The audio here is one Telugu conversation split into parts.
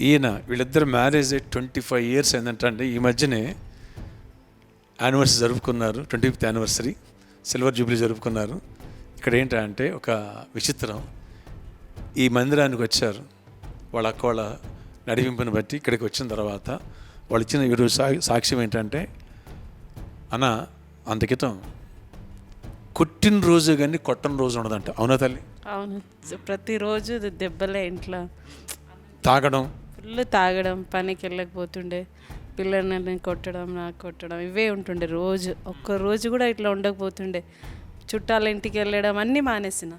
ఈయన వీళ్ళిద్దరు మ్యారేజ్ ట్వంటీ ఫైవ్ ఇయర్స్ ఏంటంటే ఈ మధ్యనే యానివర్సరీ జరుపుకున్నారు. Twenty fifth anniversary silver jubilee జరుపుకున్నారు. ఇక్కడ ఏంటంటే ఒక విచిత్రం. ఈ మందిరానికి వచ్చారు. వాళ్ళ అక్క వాళ్ళ నడిపింపుని బట్టి ఇక్కడికి వచ్చిన తర్వాత వాళ్ళు ఇచ్చిన ఈరోజు సా సాక్ష్యం ఏంటంటే అన్న అంత క్రితం కొట్టిన రోజు కానీ కొట్టని రోజు ఉండదంట. అవునా తల్లి? అవును. ప్రతిరోజు దెబ్బలే ఇంట్లో. తాగడం ఫుల్ తాగడం పనికి వెళ్ళకపోతుండే. పిల్లల్ని కొట్టడం నాకు కొట్టడం ఇవే ఉంటుండే రోజు. ఒక్క రోజు కూడా ఇట్లా ఉండకపోతుండే. చుట్టాల ఇంటికి వెళ్ళడం అన్నీ మానేసిన.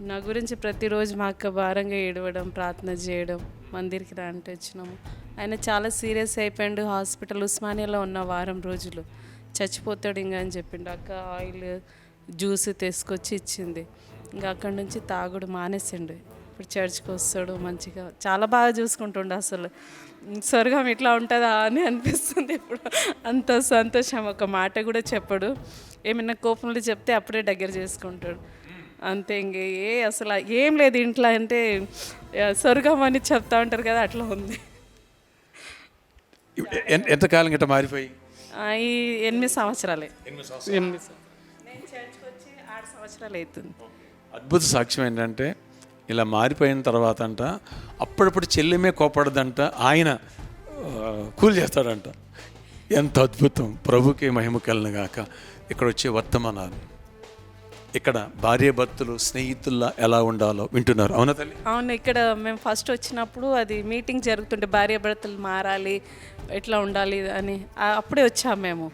నా గురించి ప్రతిరోజు మా అక్క భారంగా ఏడవడం ప్రార్థన చేయడం మందిరికి రా అంటే వచ్చినాము. ఆయన చాలా సీరియస్ అయిపోయిండు. హాస్పిటల్ ఉస్మానియాలో ఉన్న వారం రోజులు. చచ్చిపోతాడు ఇంకా అని చెప్పిండు. అక్క ఆయిల్ జ్యూస్ తీసుకొచ్చి ఇచ్చింది. ఇంకా అక్కడి నుంచి తాగుడు మానేసిండు. ఇప్పుడు చర్చ్కి వస్తాడు మంచిగా చాలా బాగా చూసుకుంటుండే అసలు. స్వర్గం ఇట్లా ఉంటుందా అని అనిపిస్తుంది ఇప్పుడు. అంత సంతోషం ఒక మాట కూడా చెప్పడు. ఏమైనా కోపంలో చెప్తే అప్పుడే దగ్గర చేసుకుంటాడు. అంతే ఇంక ఏ అసలు ఏం లేదు ఇంట్లో అంటే స్వర్గం అని చెప్తా ఉంటారు కదా అట్లా ఉంది. ఎంతకాలం ఇట్లా మారిపోయి? ఆ, ఈ ఎనిమిది సంవత్సరాలే. ఎనిమిది. సంవత్సరాలు. నేను చర్చ్కి వచ్చి ఆరు సంవత్సరాలు అవుతుంది. అద్భుత సాక్ష్యం ఏంటంటే ఇలా మారిపోయిన తర్వాత అంట అప్పుడప్పుడు చెల్లెమే కోపడదంట ఆయన కూల్ చేస్తాడంట. ఎంత అద్భుతం. ప్రభుకి మహిమ కలిగిన గాక. ఇక్కడ వచ్చే వర్తమానాలు. ఇక్కడ భార్య భర్తలు స్నేహితుల్లా ఎలా ఉండాలో వింటున్నారు. అవునా తల్లి? అవును ఇక్కడ మేము ఫస్ట్ వచ్చినప్పుడు అది మీటింగ్ జరుగుతుంటే భార్య భర్తలు మారాలి ఎట్లా ఉండాలి అని అప్పుడే వచ్చాము మేము.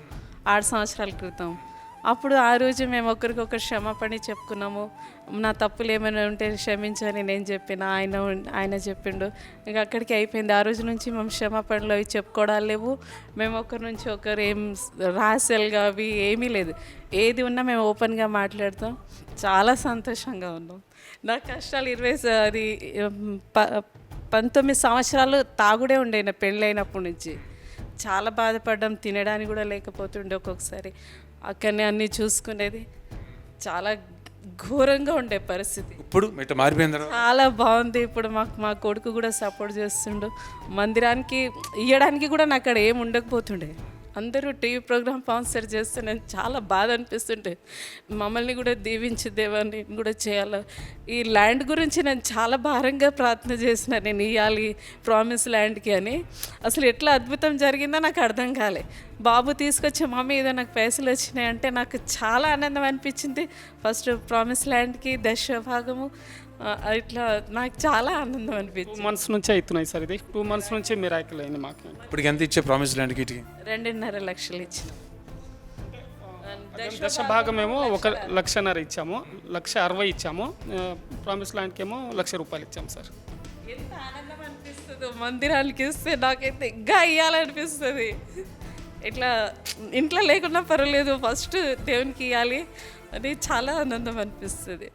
ఆరు సంవత్సరాల క్రితం. అప్పుడు ఆ రోజు మేము ఒకరికొకరు క్షమాపణ చెప్పుకున్నాము. నా తప్పులు ఏమైనా ఉంటే క్షమించని నేను చెప్పిన ఆయన ఆయన చెప్పిండు. ఇంకా అక్కడికి అయిపోయింది. ఆ రోజు నుంచి మేము క్షమాపణలు అవి చెప్పుకోవడాలు లేవు. మేము ఒకరి నుంచి ఒకరు ఏం రహస్యాలుగా అవి ఏమీ లేదు. ఏది ఉన్నా మేము ఓపెన్గా మాట్లాడతాం. చాలా సంతోషంగా ఉన్నాం. నా కష్టాలు ఇరవై అది ప పంతొమ్మిది సంవత్సరాలు తాగుడే ఉండే పెళ్ళైనప్పటి నుంచి. చాలా బాధపడ్డాం తినడానికి కూడా లేకపోతుండే ఒక్కొక్కసారి. అక్కడనే అన్నీ చూసుకునేది. చాలా ఘోరంగా ఉండే పరిస్థితి. ఇప్పుడు చాలా బాగుంది. ఇప్పుడు మాకు మా కొడుకు కూడా సపోర్ట్ చేస్తుండు. మందిరానికి ఇవ్వడానికి కూడా నాకు అక్కడ ఏం ఉండకపోతుండే. అందరూ టీవీ ప్రోగ్రామ్ స్పాన్సర్ చేస్తే నేను చాలా బాధ అనిపిస్తుంటే మమ్మల్ని కూడా దీవించి దేవాన్ని కూడా చేయాలి? ఈ ల్యాండ్ గురించి నేను చాలా భారంగా ప్రార్థన చేసిన నేను ఇవ్వాలి ప్రామిస్ ల్యాండ్కి అని. అసలు ఎట్లా అద్భుతం జరిగిందో నాకు అర్థం కాలే. బాబు తీసుకొచ్చి మమ్మీ ఏదో నాకు పైసలు వచ్చినాయి అంటే నాకు చాలా ఆనందం అనిపించింది. ఫస్ట్ ప్రామిస్ ల్యాండ్కి దశ భాగము. ఇట్లా నాకు చాలా ఆనందం టూ అనిపించింది మంత్స్ నుంచే అవుతున్నాయి సార్ ఇది. టూ మంత్స్ నుంచే మిరాకిల్ అయింది మాకు. ఇప్పుడు ఎంత ఇచ్చే ప్రామిస్ ల్యాండ్కి ఇటుకి రెండున్నర లక్షలు ఇచ్చిన. దశ భాగమేమో ఒక లక్షన్నర ఇచ్చాము. లక్ష అరవై ఇచ్చాము. ప్రామిస్ ల్యాండ్కి ఏమో లక్ష రూపాయలు ఇచ్చాము సార్. ఎంత ఆనందం అనిపిస్తుందో. మందిరానికి ఇస్తే నాకైతే ఇంకా ఇవ్వాలనిపిస్తుంది ఇట్లా ఇంట్లో లేకున్నా పర్వాలేదు. ఫస్ట్ దేవునికి ఇవ్వాలి అని చాలా ఆనందం అనిపిస్తుంది.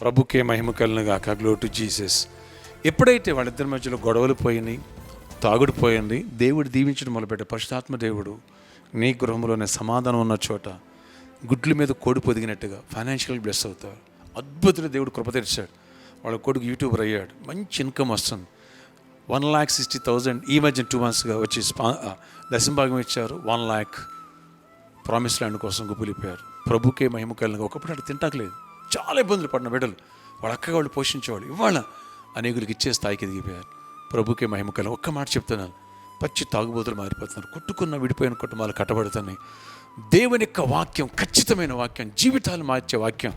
ప్రభుకే మహిమ కలిగిన గాక. గ్లో టు జీసస్ ఎప్పుడైతే వాళ్ళిద్దరి మధ్యలో గొడవలు పోయినాయి తాగుడు పోయింది దేవుడు దీవించడం మొదలుపెట్టే పరిశుధాత్మ దేవుడు నీ గృహంలోనే సమాధానం ఉన్న చోట గుడ్ల మీద కోడి పొదిగినట్టుగా ఫైనాన్షియల్ బ్లెస్ అవుతారు అద్భుతులు దేవుడు కృప తెరిచాడు. వాళ్ళ కొడుకు యూట్యూబర్ అయ్యాడు. మంచి ఇన్కమ్ వస్తుంది. వన్ ల్యాక్ సిక్స్టీ థౌజండ్ ఈ మధ్య టూ మంత్స్గా వచ్చి స్పా దశంభాగం ఇచ్చారు. వన్ ల్యాక్ ప్రామిస్ ల్యాండ్ కోసం గుబులిపోయారు ప్రభుకే మహిమ కలిగిన ఒకప్పుడు అటు తింటాకలేదు చాలా ఇబ్బందులు పడిన బిడ్డలు. వాళ్ళ అక్క వాళ్ళు పోషించేవాళ్ళు. ఇవాళ అనేకులకి ఇచ్చే స్థాయికి ఎదిగిపోయారు ప్రభుకే మహిమ ఒక్క మాట చెప్తున్నాను. పచ్చి తాగుబోతులు మారిపోతున్నారు. కొట్టుకున్న విడిపోయిన కుటుంబాలు కట్టబడుతున్నాయి. దేవుని యొక్క వాక్యం ఖచ్చితమైన వాక్యం జీవితాలు మార్చే వాక్యం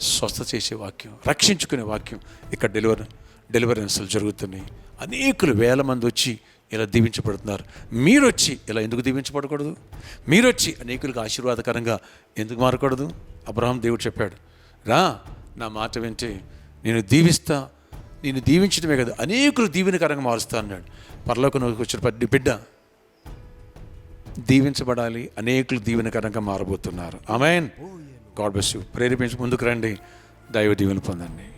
స్వస్థ చేసే వాక్యం రక్షించుకునే వాక్యం ఇక్కడ డెలివర్ డెలివరెన్స్లు జరుగుతున్నాయి. అనేకులు వేల మంది వచ్చి ఇలా దీవించబడుతున్నారు. మీరు వచ్చి ఇలా ఎందుకు దీవించబడకూడదు? మీరు వచ్చి అనేకులకు ఆశీర్వాదకరంగా ఎందుకు మారకూడదు? అబ్రహం దేవుడు చెప్పాడు రా నా మాట వింటే. నేను దీవిస్తా. నేను దీవించడమే కదా అనేకులు దీవెనకరంగా మారుస్తా అన్నాడు. పరలోకంలోకి వచ్చిన పడ్డి బిడ్డ. దీవించబడాలి అనేకులు దీవెనకరంగా మారబోతున్నారు. ఆమెన్. God bless you. ప్రేరేపించి ముందుకు రండి. దైవ దీవెన పొందండి.